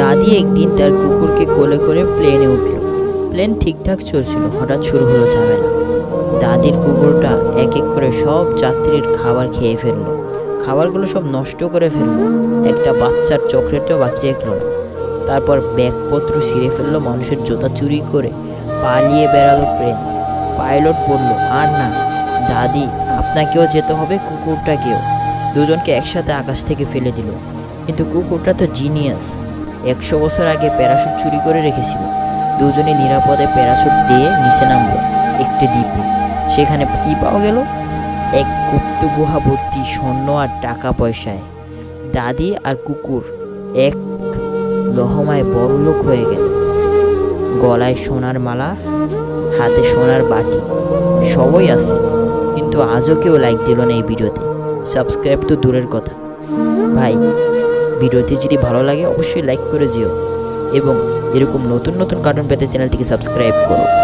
দাদি একদিন তার কুকুরকে কোলে করে প্লেনে উঠল। প্লেন ঠিকঠাক চলছিল, হঠাৎ শুরু হলো ঝামেলা। দাদির কুকুরটা এক এক করে সব যাত্রীর খাবার খেয়ে ফেলল। খাবারগুলো সব নষ্ট করে ফেলল। একটা বাচ্চার চকলেটও বাকি রাখল না। তারপর ব্যাগপত্র ছিঁড়ে ফেলল, মানুষের জোতা চুরি করে পালিয়ে বেড়ালো প্লেন পাইলট বলল, আর না, দাদি, আপনাকেও যেতে হবে, কুকুরটাকেও। দুজনকে একসাথে আকাশ থেকে ফেলে দিল। কিন্তু কুকুরটা তো জিনিয়াস একশো বছর আগে প্যারাশুট চুরি করে রেখেছিল। দুজনে নিরাপদে প্যারাশুট দিয়ে নিচে নামলো, একটি দ্বীপে। সেখানে কী পাওয়া গেল? এক গুপ্ত গুহা ভর্তি স্বর্ণ আর টাকা পয়সায়। দাদি আর কুকুর এক লহমায় বড়লোক হয়ে গেল। গলায় সোনার মালা, হাতে সোনার বাটি। সবই আছে, কিন্তু আজও কেউ লাইক দিল না এই ভিডিওতে। সাবস্ক্রাইব তো দূরের কথা। ভাই ভিডিওটি যদি ভালো লাগে, অবশ্যই লাইক করে যেও এবং এরকম নতুন নতুন কার্টুন পেতে চ্যানেলটিকে সাবস্ক্রাইব করো।